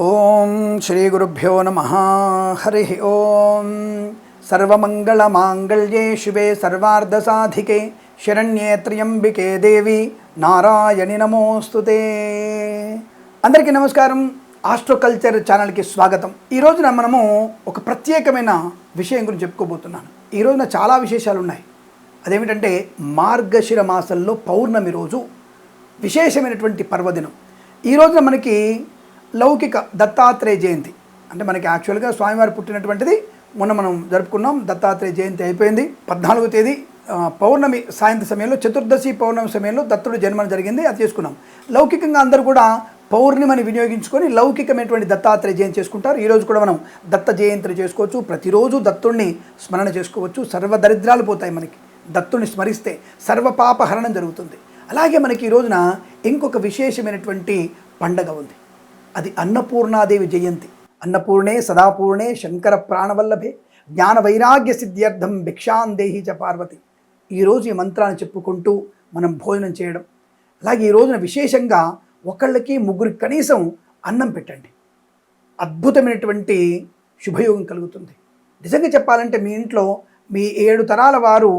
ఓం శ్రీ గురుభ్యో నమ. హరి ఓం. సర్వమంగళమాంగళ్యే శివే సర్వార్ధసాధికే. శరణ్యే త్ర్యంబికే దేవి. నారాయణి నమోస్తుతే అందరికీ నమస్కారం. ఆస్ట్రోకల్చర్ ఛానల్కి స్వాగతం. ఈ రోజున మనము ఒక ప్రత్యేకమైన విషయం గురించి చెప్పుకోబోతున్నాను. ఈ రోజున చాలా విశేషాలు ఉన్నాయి అదేమిటంటే మార్గశిర మాసంలో పౌర్ణమి రోజు విశేషమైనటువంటి పర్వదినం. ఈ రోజున మనకి లౌకిక దత్తాత్రేయ జయంతి. అంటే మనకి యాక్చువల్గా స్వామివారు పుట్టినటువంటిది మొన్న మనం జరుపుకున్నాం. దత్తాత్రేయ జయంతి అయిపోయింది. పద్నాలుగో తేదీ పౌర్ణమి సాయంత్ర సమయంలో చతుర్దశి పౌర్ణమి సమయంలో దత్తుడు జన్మ జరిగింది. అది చేసుకున్నాం. లౌకికంగా అందరూ కూడా పౌర్ణిమని వినియోగించుకొని లౌకికమైనటువంటి దత్తాత్రేయ జయంతి చేసుకుంటారు. ఈరోజు కూడా మనం దత్త జయంతిని చేసుకోవచ్చు. ప్రతిరోజు దత్తుడిని స్మరణ చేసుకోవచ్చు. సర్వ దరిద్రాలు పోతాయి మనకి. దత్తుడిని స్మరిస్తే సర్వపాపహరణం జరుగుతుంది. అలాగే మనకి ఈ రోజున ఇంకొక విశేషమైనటువంటి పండగ ఉంది. అది అన్నపూర్ణాదేవి జయంతి. అన్నపూర్ణే సదాపూర్ణే శంకర ప్రాణవల్లభే జ్ఞాన వైరాగ్య సిద్ధ్యర్థం భిక్షాందేహి చ పార్వతి. ఈరోజు ఈ మంత్రాన్ని చెప్పుకుంటూ మనం భోజనం చేయడం. అలాగే ఈ రోజున విశేషంగా ఒకళ్ళకి ముగ్గురికి కనీసం అన్నం పెట్టండి. అద్భుతమైనటువంటి శుభయోగం కలుగుతుంది. నిజంగా చెప్పాలంటే మీ ఇంట్లో మీ ఏడు తరాల వారు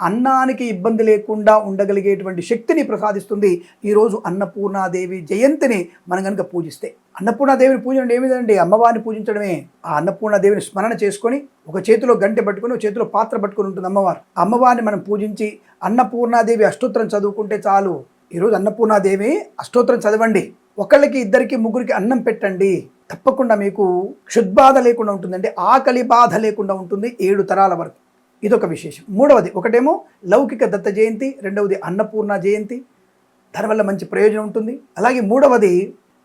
అన్నానికి ఇబ్బంది లేకుండా ఉండగలిగేటువంటి శక్తిని ప్రసాదిస్తుంది ఈరోజు అన్నపూర్ణాదేవి జయంతిని మనం కనుక పూజిస్తే. అన్నపూర్ణాదేవిని పూజించడం ఏమిటండి అమ్మవారిని పూజించడమే. ఆ అన్నపూర్ణాదేవిని స్మరణ చేసుకొని ఒక చేతిలో గంటె పట్టుకుని ఒక చేతిలో పాత్ర పట్టుకొని ఉంటుంది అమ్మవారు. అమ్మవారిని మనం పూజించి అన్నపూర్ణాదేవి అష్టోత్తరం చదువుకుంటే చాలు. ఈరోజు అన్నపూర్ణాదేవి అష్టోత్తరం చదవండి. ఒకళ్ళకి ఇద్దరికి ముగ్గురికి అన్నం పెట్టండి. తప్పకుండా మీకు క్షుద్బాధ లేకుండా ఉంటుందండి. ఆకలి బాధ లేకుండా ఉంటుంది. ఏడు తరాల వరకు. ఇదొక విశేషం. మూడవది ఒకటేమో లౌకిక దత్త జయంతి రెండవది అన్నపూర్ణ జయంతి దానివల్ల మంచి ప్రయోజనం ఉంటుంది. అలాగే మూడవది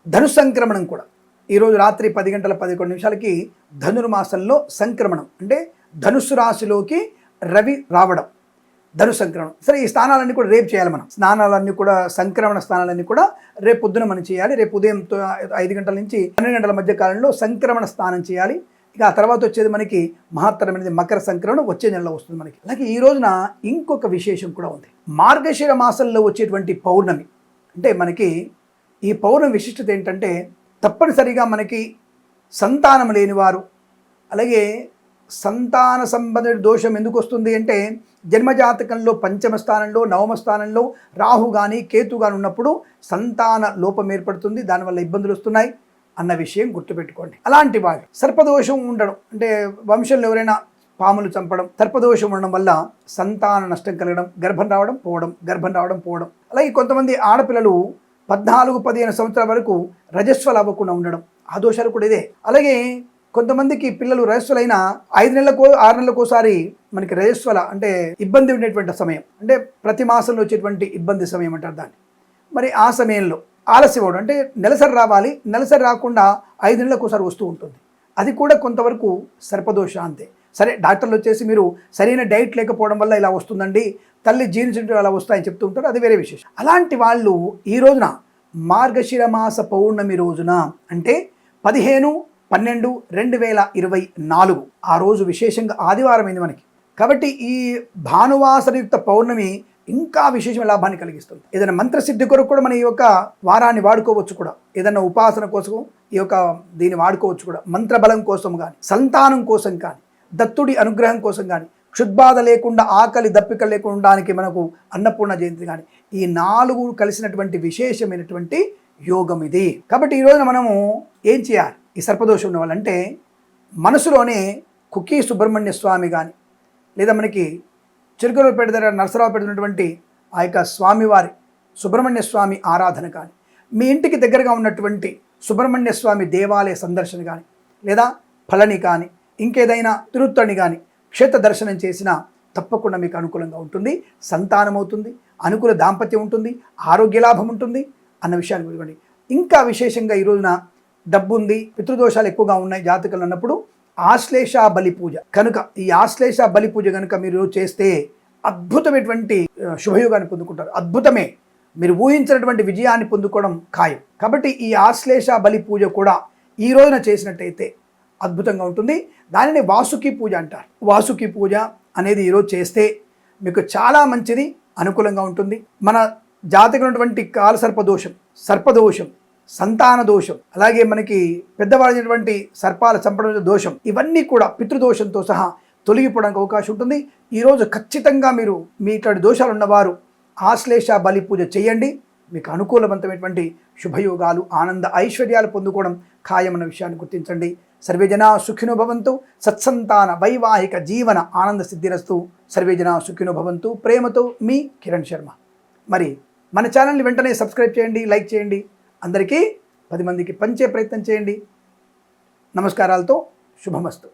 ధను సంక్రమణం కూడా. ఈరోజు రాత్రి పది గంటల పదకొండు నిమిషాలకి ధనుర్మాసంలో సంక్రమణం. అంటే ధనుస్సు రాశిలోకి రవి రావడం ధను సంక్రమణం. సరే ఈ స్నానాలన్నీ కూడా రేపు చేయాలి మనం. స్నానాలన్నీ కూడా సంక్రమణ స్నానాలన్నీ కూడా రేపు పొద్దున మనం చేయాలి. రేపు ఉదయం ఐదు గంటల నుంచి పన్నెండు గంటల మధ్య కాలంలో సంక్రమణ స్నానం చేయాలి. ఇక ఆ తర్వాత వచ్చేది మనకి మహత్తరమైనది మకర సంక్రమణ వచ్చే నెలలో వస్తుంది మనకి. అలాగే ఈ రోజున ఇంకొక విశేషం కూడా ఉంది. మార్గశిర మాసంలో వచ్చేటువంటి పౌర్ణమి. అంటే మనకి ఈ పౌర్ణమి విశిష్టత ఏంటంటే తప్పనిసరిగా మనకి సంతానం లేనివారు అలాగే సంతాన సంబంధ దోషం ఎందుకు వస్తుంది అంటే జన్మజాతకంలో పంచమ స్థానంలో నవమ స్థానంలో రాహు కానీ కేతు కానీ ఉన్నప్పుడు సంతాన లోపం ఏర్పడుతుంది. దానివల్ల ఇబ్బందులు వస్తున్నాయి. అన్న విషయం గుర్తుపెట్టుకోండి. అలాంటి వాళ్ళు సర్పదోషం ఉండడం అంటే వంశంలో ఎవరైనా పాములు చంపడం సర్పదోషం ఉండడం వల్ల సంతాన నష్టం కలగడం గర్భం రావడం పోవడం గర్భం రావడం పోవడం. అలాగే కొంతమంది ఆడపిల్లలు పద్నాలుగు పదిహేను సంవత్సరాల వరకు రజస్వలు అవ్వకుండా ఉండడం ఆ దోషాలు కూడా ఇదే. అలాగే కొంతమందికి పిల్లలు రజస్వలైన ఐదు నెలలకు ఆరు నెలలకోసారి మనకి రజస్వల అంటే ఇబ్బంది ఉండేటువంటి సమయం. అంటే ప్రతి మాసంలో వచ్చేటువంటి ఇబ్బంది సమయం అంటారు దాన్ని. మరి ఆ సమయంలో ఆలస్యం అంటే నెలసరి రావాలి నెలసరి రాకుండా ఐదు నెలలకు ఒకసారి వస్తూ ఉంటుంది. అది కూడా కొంతవరకు సర్పదోష అంతే. సరే డాక్టర్లు వచ్చేసి మీరు సరైన డైట్ లేకపోవడం వల్ల ఇలా వస్తుందండి తల్లి జీర్ణించడం అలా వస్తాయని చెప్తూ ఉంటారు అది వేరే విశేషం. అలాంటి వాళ్ళు ఈ రోజున మార్గశిర మాస పౌర్ణమి రోజున అంటే పదిహేను పన్నెండు రెండు వేల ఇరవై నాలుగు. ఆ రోజు విశేషంగా ఆదివారం అయింది మనకి. కాబట్టి ఈ భానువాసరయుక్త పౌర్ణమి ఇంకా విశేషమైన లాభాన్ని కలిగిస్తుంది. ఏదైనా మంత్రసిద్ధి కొరకు కూడా మన ఈ యొక్క వారాన్ని వాడుకోవచ్చు కూడా. ఏదైనా ఉపాసన కోసం ఈ యొక్క దీన్ని వాడుకోవచ్చు కూడా. మంత్రబలం కోసం కానీ సంతానం కోసం కానీ దత్తుడి అనుగ్రహం కోసం కానీ క్షుద్బాధ లేకుండా ఆకలి దప్పిక లేకుండా ఉండడానికి మనకు అన్నపూర్ణ జయంతి కానీ ఈ నాలుగు కలిసినటువంటి విశేషమైనటువంటి యోగం ఇది. కాబట్టి ఈ రోజున మనము ఏం చేయాలి? ఈ సర్పదోషం ఉన్న వాళ్ళంటే మనసులోనే కుకీ సుబ్రహ్మణ్య స్వామి కానీ లేదా మనకి చిరుకూరుపేట దగ్గర నరసరావుపేట ఉన్నటువంటి ఆ యొక్క స్వామివారి సుబ్రహ్మణ్య స్వామి ఆరాధన కానీ మీ ఇంటికి దగ్గరగా ఉన్నటువంటి సుబ్రహ్మణ్య స్వామి దేవాలయ సందర్శన కానీ లేదా ఫలని కానీ ఇంకేదైనా తిరుత్తని కానీ క్షేత్ర దర్శనం చేసినా తప్పకుండా మీకు అనుకూలంగా ఉంటుంది సంతానం అవుతుంది అనుకూల దాంపత్యం ఉంటుంది ఆరోగ్య లాభం ఉంటుంది అన్న విషయాన్ని గుర్తుకోండి ఇంకా విశేషంగా ఈ రోజున డబ్బు ఉంది పితృదోషాలు ఎక్కువగా ఉన్నాయి జాతకాలు అన్నప్పుడు ఆశ్లేష బలి పూజ. కనుక ఈ ఆశ్లేష బలి పూజ కనుక మీరు చేస్తే అద్భుతమైనటువంటి శుభయోగాన్ని పొందుకుంటారు. అద్భుతమే. మీరు ఊహించినటువంటి విజయాన్ని పొందుకోవడం ఖాయం. కాబట్టి ఈ ఆశ్లేష బలి పూజ కూడా ఈ రోజున చేసినట్టయితే అద్భుతంగా ఉంటుంది. దానిని వాసుకి పూజ అంటారు. వాసుకి పూజ అనేది ఈరోజు చేస్తే మీకు చాలా మంచిది అనుకూలంగా ఉంటుంది. మన జాతకు ఉన్నటువంటి కాలసర్పదోషం సర్పదోషం సంతాన దోషం అలాగే మనకి పెద్దవాళ్ళైనటువంటి సర్పాల చంపడం దోషం ఇవన్నీ కూడా పితృదోషంతో సహా తొలగిపోవడానికి అవకాశం ఉంటుంది. ఈరోజు ఖచ్చితంగా మీరు మీ ఇట్లాంటి దోషాలు ఉన్నవారు ఆశ్లేష బలి పూజ చేయండి. మీకు అనుకూలవంతమైనటువంటి శుభయోగాలు ఆనంద ఐశ్వర్యాలు పొందుకోవడం ఖాయమన్న విషయాన్ని గుర్తించండి. సర్వే జనా సుఖినో భవంతు. సత్సంతాన వైవాహిక జీవన ఆనంద సిద్ధిరస్తు. సర్వే జనా సుఖినో భవంతు. ప్రేమతో మీ కిరణ్ శర్మ. మరి మన ఛానల్ని వెంటనే సబ్స్క్రైబ్ చేయండి లైక్ చేయండి. అందరికీ పది మందికి పంచే ప్రయత్నం చేయండి. నమస్కారాలతో శుభమస్తు.